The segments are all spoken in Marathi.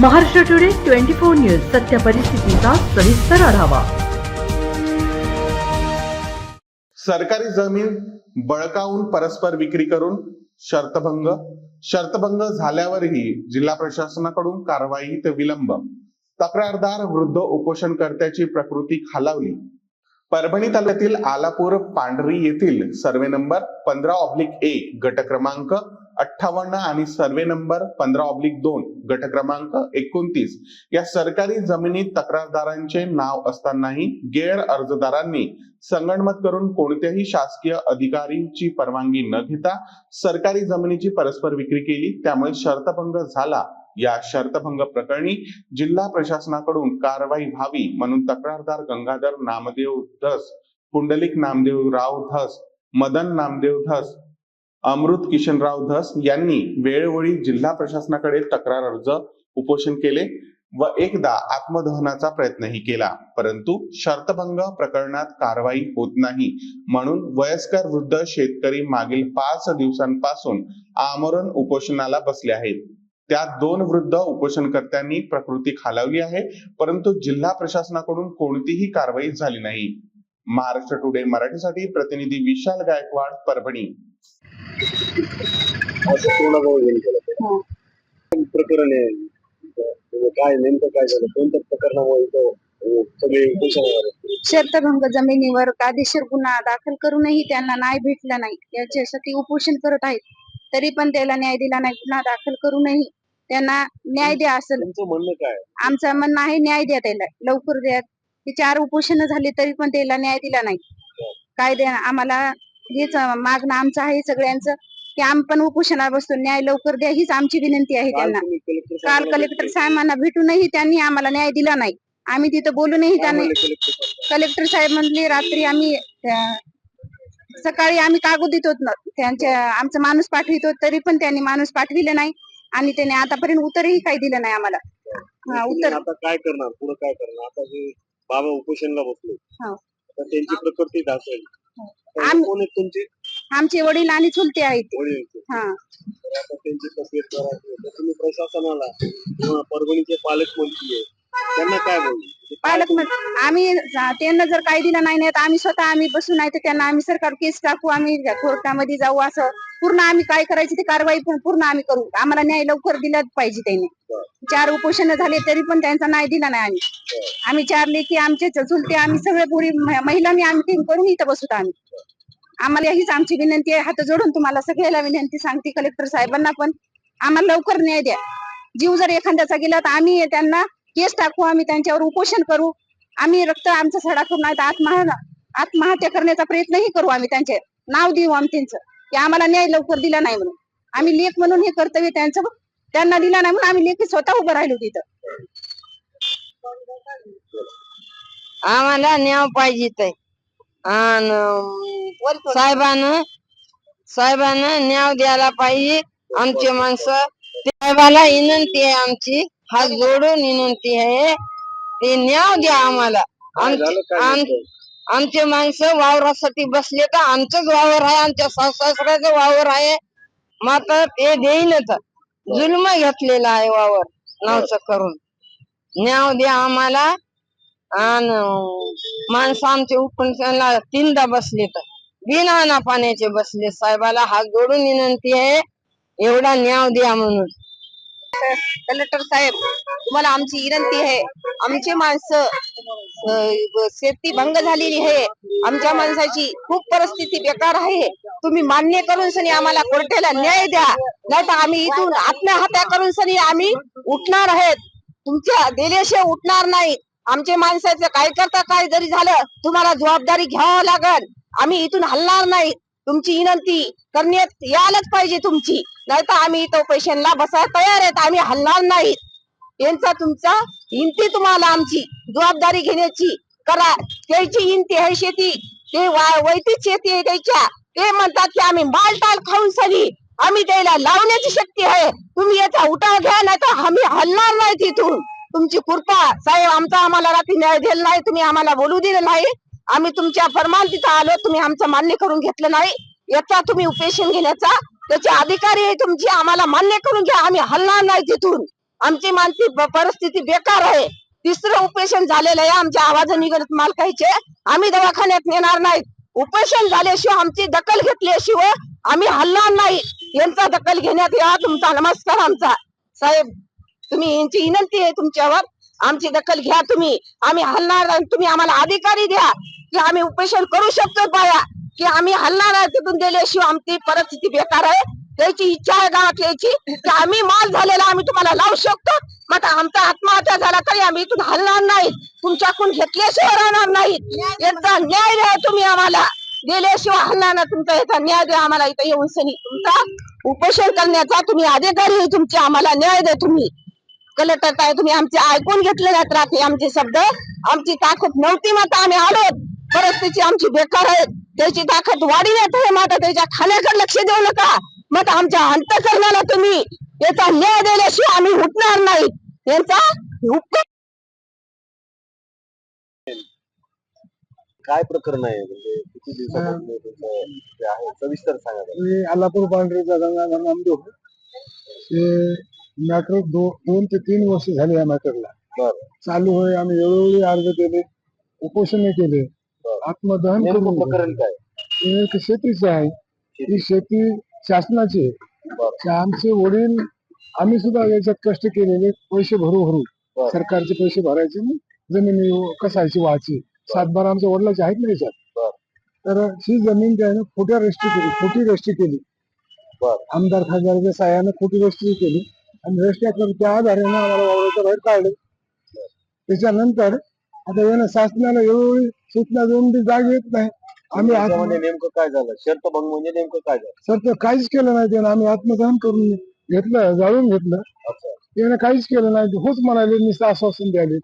Maharashtra today twenty four news सत्य परिस्थितीचा सविस्तर आढावा. सरकारी जमीन बळकावून परस्पर विक्री करून शर्तभंग. शर्तभंग झाल्यावरही जिल्हा प्रशासनाकडून कारवाईत विलंब. तक्रारदार वृद्ध उपोषणकर्त्याची प्रकृती खालावली. परभणी तालुक्यातील आलापूर पांढरी येथील सर्वे नंबर पंधरा ऑब्लिक एक गट क्रमांक अठ्ठावन्न आणि सर्वे नंबर पंधरा ऑब्लिक दोन गट क्रमांक एकोणतीस. या सरकारी जमिनीत तक्रारदारांचे नाव असतानाही गैर अर्जदारांनी संगणमत करून कोणत्याही शासकीय अधिकारीची परवानगी न घेता सरकारी जमिनीची परस्पर विक्री केली. त्यामुळे शर्तभंग झाला. या शर्तभंग प्रकरणी जिल्हा प्रशासनाकडून कारवाई व्हावी म्हणून तक्रारदार गंगाधर नामदेव धस पुंडलिक नामदेव राव धस मदन नामदेव धस अमृत किशनराव धस यांनी वेळोवेळी जिल्हा प्रशासनाकडे तक्रार अर्ज उपोषण केले व एकदा आत्मदहनाचा प्रयत्नही केला. परंतु शर्तभंग प्रकरणात कारवाई होत नाही. म्हणून वयस्कर वृद्ध शेतकरी मागील पाच दिवसांपासून आमरण उपोषणाला बसले आहेत. त्यात दोन वृद्ध उपोषणकर्त्यांनी प्रकृती खालावली आहे परंतु जिल्हा प्रशासनाकडून कोणतीही कारवाई झाली नाही. महाराष्ट्र टुडे मराठीसाठी प्रतिनिधी विशाल गायकवाड परभणी. असं पूर्ण केलं. प्रकरण आहे. म्हणजे काय नेमकं काय झालं? कोणत्या प्रकरणामुळे सगळे? शर्तभंग जमिनीवर कायदेशीर गुन्हा दाखल करूनही त्यांना न्याय भेटला नाही. याच्यासाठी उपोषण करत आहेत. तरी पण त्याला न्याय दिला नाही. गुन्हा दाखल करूनही त्यांना न्याय द्या असं तुमचं म्हणणं काय? आमचं म्हणणं आहे न्याय द्या त्याला. लवकर द्या. हे चार उपोषण झाले तरी पण त्याला न्याय दिला नाही. काय द्या? आम्हाला हेच मागणं आमचं आहे सगळ्यांचं की आम्ही पण उपोषणाला बसतो. न्याय लवकर द्या हीच आमची विनंती आहे त्यांना. काल कलेक्टर. साहेबांना भेटूनही त्यांनी आम्हाला न्याय दिला नाही. आम्ही तिथं बोलूनही त्यांनी कलेक्टर साहेब? म्हणले रात्री आम्ही सकाळी आम्ही कागद देतो ना त्यांच्या आमचा माणूस पाठवितो तरी पण त्यांनी माणूस पाठविले नाही. आणि त्याने आतापर्यंत उत्तरही काही दिलं नाही आम्हाला. हा, उत्तर. आता काय करणार? पुढे काय करणार? आता जे बाबा उपोषणला बसले. हो. त्यांची प्रकृती हो. आता आम- कोण आहेत तुमचे? आमचे वडील आणि चुलते आहेत. वडील आहेत. हा. तर आता त्यांची तब्येत तर तुम्ही प्रशासनाला किंवा परभणीचे पालकमंत्री आहे त्यांना काय बोलू? पालक म्हण- आम्ही जा- त्यांना जर काही दिलं नाही नाही तर आम्ही स्वतः आम्ही बसू नाही तर त्यांना आम्ही सरकार केस टाकू आम्ही कोर्टामध्ये जाऊ असं. पूर्ण आम्ही काय करायची ती कारवाई पण पूर्ण आम्ही करू. आम्हाला न्याय लवकर दिलाच पाहिजे त्यांनी. चार उपोषण झाले तरी पण त्यांचा न्याय दिला नाही आम्ही. आम्ही चार लेखी आमचे चुलते आम्ही सगळे पुरी महिलांनी आम्ही टीम करून इथं बसू आम्ही. आम्हाला हीच आमची विनंती आहे. हात जोडून तुम्हाला सगळ्याला विनंती सांगते कलेक्टर साहेबांना पण. आम्हाला लवकर न्याय द्या. जीव जर एखाद्याचा गेला तर आम्ही त्यांना केस टाकू आम्ही त्यांच्यावर उपोषण करू. आम्ही रक्त आमचा सडा करू नाही तर आत्महत्या आत्महत्या करण्याचा प्रयत्नही करू आम्ही त्यांचे. नाव देऊ आम्ही त्यांचं. की आम्हाला न्याय लवकर दिला नाही म्हणून. आम्ही लेख म्हणून हे कर्तव्य त्यांचं त्यांना दिला नाही म्हणून आम्ही लेखी स्वतः उभं राहिलो तिथं. आम्हाला न्याय पाहिजे ते आणि साहेबानं साहेबानं न्याय द्यायला पाहिजे. आमचे माणसं साहेबाला विनंती आहे आमची. हात जोडून विनंती आहे. ते न्याय द्या आम्हाला. आमचे माणसं वावरासाठी बसले तर आमचंच वावर आहे आमच्या सासऱ्याचं वावर आहे. मात्र ते देईनच जुलम घेतलेला आहे वावर नावचं करून. न्याय द्या आम्हाला. आणि माणसं आमचे उपक्रमाला तीनदा बसले तर. बिना पाण्याचे बसले. साहेबाला हात जोडून विनंती आहे. एवढा न्याय द्या म्हणून. कलेक्टर साहेब तुम्हाला आमची विनंती आहे. आमचे माणसं शेती भंग झालेली आहे. आमच्या माणसाची खूप परिस्थिती बेकार आहे. तुम्ही मान्य करून सनी आम्हाला कोर्टेला न्याय द्या. नाही तर आम्ही इथून आत्महत्या करून सनी आम्ही उठणार आहेत. तुमच्या दिल्याशिवाय उठणार नाही. आमच्या माणसाचं काय करता काय जरी झालं तुम्हाला जबाबदारी घ्यावं लागल. आम्ही इथून हलणार नाही. तुमची विनंती करण्यात यायलाच पाहिजे तुमची. नाही तर आम्ही इथं पेशंटला बसायला तयार आहेत. आम्ही हलणार नाही. यांचा तुमचा हिंती तुम्हाला आमची. जबाबदारी घेण्याची. करा. त्याची हिंती आहे शेती. ते वा- वैतीच शेती आहे त्याच्या. ते म्हणतात की आम्ही मालटाल खाऊन सनी आम्ही त्याला लावण्याची शक्ती आहे. तुम्ही याचा उठाव घ्या नाही तर आम्ही हलणार नाही तिथून. तुमची कृपा. साहेब आमचा आम्हाला रात्री न्याय दिला नाही. तुम्ही आम्हाला बोलू दिलं नाही. आम्ही तुमच्या फरमान तिथं आलो. तुम्ही आमचं मान्य करून घेतलं नाही. याचा तुम्ही उपेशन घेण्याचा त्याचे अधिकारी आहे तुमची आम्हाला मान्य करून घ्या आम्ही हलणार नाही तिथून. आमची मानसिक परिस्थिती बेकार आहे. तिसरं उपेशन झालेलं आहे आमच्या आवाज निघत मालकाचे आम्ही दवाखान्यात नेणार नाहीत. उपेशन झाल्याशिवाय आमची दखल घेतल्याशिवाय आम्ही हलणार नाही. यांचा दखल घेण्यात या तुमचा नमस्कार आमचा. साहेब तुम्ही यांची विनंती आहे तुमच्यावर. आमची दखल घ्या तुम्ही. आम्ही हलणार नाही तुम्ही आम्हाला अधिकारी द्या. की आम्ही उपेशन करू शकतो बाया की आम्ही हलणार आहे तिथून गेल्याशिवाय आमची परिस्थिती बेकार आहे. त्याची इच्छा आहे गावातल्याची की आम्ही माल झालेला आम्ही तुम्हाला लावू शकतो. मग आमचा आत्महत्या झाला तरी आम्ही इथून हलणार नाही. तुमच्याकडून घेतल्याशिवाय राहणार नाही. एकदा न्याय द्या तुम्ही आम्हाला. गेल्याशिवाय हलणार ना तुमचा याचा न्याय द्या आम्हाला. इथं येऊन सनी तुमचा उपोषण करण्याचा तुम्ही अधिकारी तुमचे. आम्हाला न्याय द्या तुम्ही. कलेक्टर काय तुम्ही आमचे ऐकून घेतले नाहीत रात्री आमचे शब्द. आमची ताकद नव्हती माता आम्ही आलो. परिस्थिती आमची बेकार आहे. त्याची ताकद वाढी नाही आहे माता त्याच्या खाण्याकडे लक्ष देऊ नका. मग आमच्या अंतकरणाला तुम्ही याचा न्याय दिल्याशिवाय आम्ही उठणार नाही. यांचा उपकार काय प्रकरण आहे? म्हणजे किती दिवसापासून तुमचं ते आहे? सविस्तर सांगा जरा. मी अल्लापूर पांढरीचा गंगाधर नामदेव हे मॅटर दो दोन ते तीन वर्ष झाले या मॅटरला. बरं. चालू होय आम्ही वेळोवेळी अर्ज केले उपोषण केले. आत्मदहन नेमकं करून प्रकरण काय? हे एक शेतीचे आहे. ही शेती शासनाची आहे. बरं. आमचे वडील आम्ही सुद्धा याच्यात कष्ट केलेले पैसे भरू भरू. सरकारचे पैसे भरायचे जमिनी कसायची व्हायची. सातबारा आमच्या वडिलाचे आहेत ना याच्यात. बरं. तर ही जमीन त्याने खोट्या रजिस्ट्री केली खोटी रजिस्ट्री केली. बरं. आमदार खासदारच्या साह्याने खोटी रजिस्ट्री केली. आणि रजिस्ट्री करून त्या आधारे आम्हाला वावराच्या बाहेर काढले. त्याच्यानंतर आता यानं शासनाला वेळोवेळी सूचना देऊन ती जाग येत नाही. आम्ही आत्म- त्याच्यामध्ये नेमकं काय झालं? शर्त भंग म्हणजे नेमकं काय झालं? सर तर काहीच केलं नाही त्यानं. आम्ही आत्मदहन करून घेतलं जाळून घेतलं. अच्छा. त्यानं काहीच केलं नाही. होच म्हणाले नुसतं आश्वासन द्याले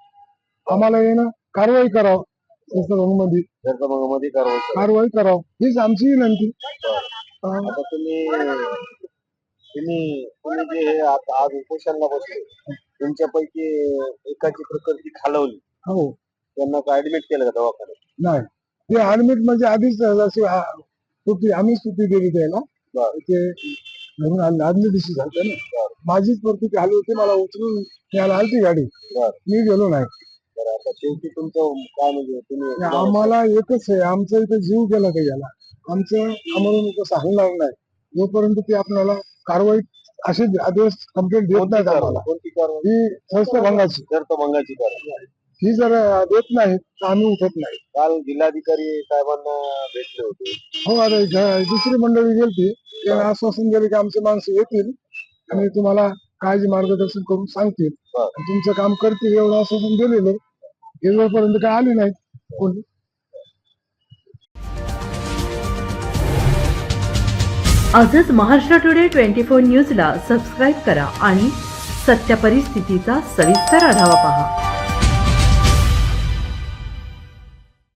आम्हाला यानं कारवाई करावं. मध्ये शर्त भंगमध्ये कारवाई करा. कारवाई करावं. हीच आमची विनंती. अं, आता तुम्ही तुम्ही तुम्ही जे हे आता आज उपोषणला बसले तुमच्यापैकी एकाची प्रकृती खालवली. हो. त्यांना काय ऍडमिट केलं का दवाखान्यात? नाही. ते ऍडमिट म्हणजे आधीच जशी आ- सुट्टी आम्ही सुट्टी दिली त्याला. बरं. ते घरून आले आदल्या दिवशी झालं ना माझीच परिस्थिती आली होती मला उचलून न्यायला आलती गाडी. बरं. मी गेलो नाही. तर आता शेवटी तुमचं काय म्हणजे तुम्ही आम्हाला एकच आहे आमचं इथे जीव गेला का याला? आमचं अमरून कसं हलणार नाही. जोपर्यंत ते आपल्याला कारवाई असे आदेश कंप्लेंट देत कोणती कारवाई? आम्हाला. कोणती कारवाई? ही संस्था भंगाची शर्त भंगाची कारवाई. ही जर देत नाही तर आम्ही उठत नाही. काल जिल्हाधिकारी साहेबांना भेटले होते. हो आता दुसरी मंडळी गेलती. त्यांना आश्वासन दिले की आमचे माणसं येतील आणि तुम्हाला काळजी मार्गदर्शन करून सांगतील. बरं. आणि तुमचं काम करतील एवढं आश्वासन दिलेलं हे जोपर्यंत काय आले नाही कोणी? आजच महाराष्ट्र टुडे ट्वेंटी फोर न्यूजला सबस्क्राईब करा आणि सत्य परिस्थितीचा सविस्तर आढावा पहा.